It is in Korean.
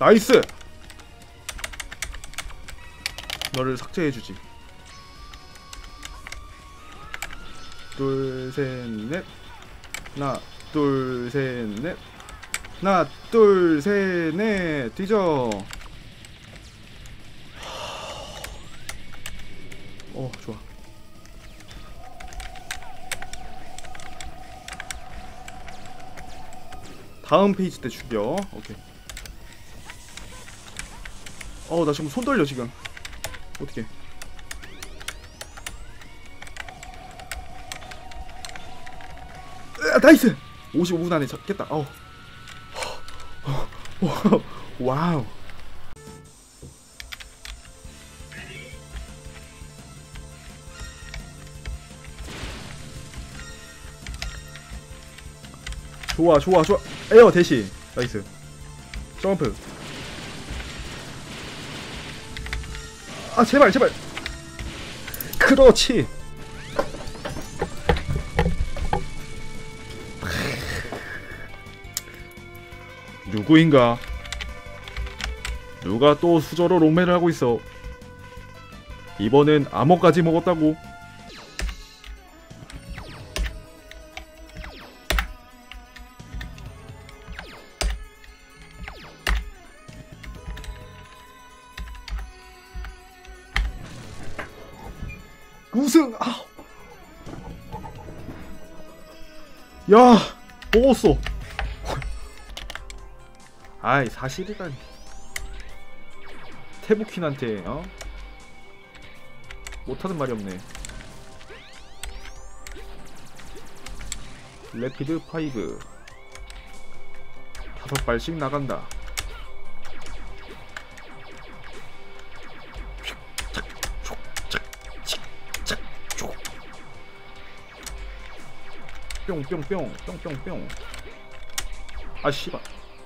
나이스! 너를 삭제해주지. 둘 셋 넷. 하나 둘 셋 넷. 하나 둘 셋 넷. 뒤져. 어 좋아. 다음 페이지 때 죽여. 오케이 어나 지금 손 떨려 지금. 어떻게 나이스! 55분 안에 잡겠다. 어. 어. 와우. 좋아 좋아 좋아. 에어 대시 나이스. 점프 아 제발 제발. 그렇지. 누구인가? 누가 또 수저로 롱매를 하고 있어? 이번엔 암호까지 먹었다고 우승. 아. 야 먹었어. 아이 사실이라니. 태부킨한테 어? 못하는 말이 없네. 레피드 파이브. 다섯 발씩 나간다 뿅뿅뿅 뿅뿅뿅. 아 씨발